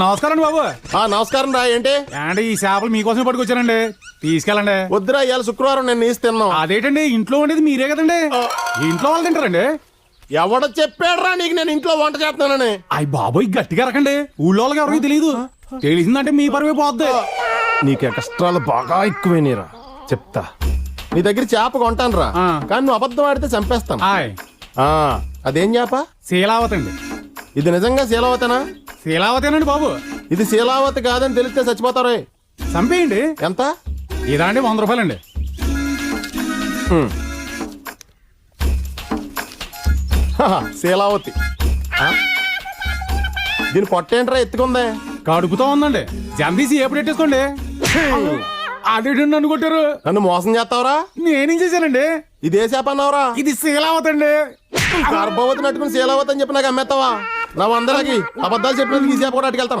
నమస్కారం బాబు. ఆ నమస్కారం రా ఏంటి? ఏండి ఈ చేపలు మీకోసమే పట్టుకొచ్చానండి తీసుకెళ్ళండి. వద్దురా ఇవాళ శుక్రవారం నేను నీసి తిన్నాం. అదేంటండి ఇంట్లో ఉండేది మీరే కదండి? ఇంట్లో వాళ్ళు తింటారండి? ఎవడ చెప్పాడురా నీకు నేను ఇంట్లో వంట చేస్తున్నానని. అయ్యి బాబోయ్ గట్టిగా రకండి ఊళ్ళో వాళ్ళకి ఎవరికి తెలియదు తెలిసిందంటే మీ పరువే పోద్ది. నీకు ఎక్స్ట్రాలు బాగా ఎక్కువైనరా చెప్తా. నీ దగ్గర చేప కొంటాను రా. కానీ నువ్వు అబద్ధం ఆడితే చంపేస్తాను. అదేం చేప? శీలావతి అండి ఇది నిజంగా శీలావతనా? శీలావతేనండి బాబు. ఇది శీలావతి కాదని తెలిస్తే చచ్చిపోతారే. చంపేయండి. ఎంత? ఇదా అండి వంద రూపాయలండి. హహ, శీలావతి. ఆ? దీని పొట్టేంట్రా ఎత్తుకుందే? కడుపుతో ఉందండి. జందీసి ఎప్పుడు పెట్టేసుకోండి అదేంటండి నన్ను కొట్టారు. నన్ను మోసం చేస్తావురా? నేనేం చేశానండి? ఇదే చేప అన్నావురా ఇది శీలావతి అండి గర్భవతి నట్టుకుని శీలావతి అని చెప్పి నాకు అమ్మేస్తావా? నా అందరికి అబద్ధాలు చెప్పినందుకు ఈ చేప కూడా అటుకెళ్తాను.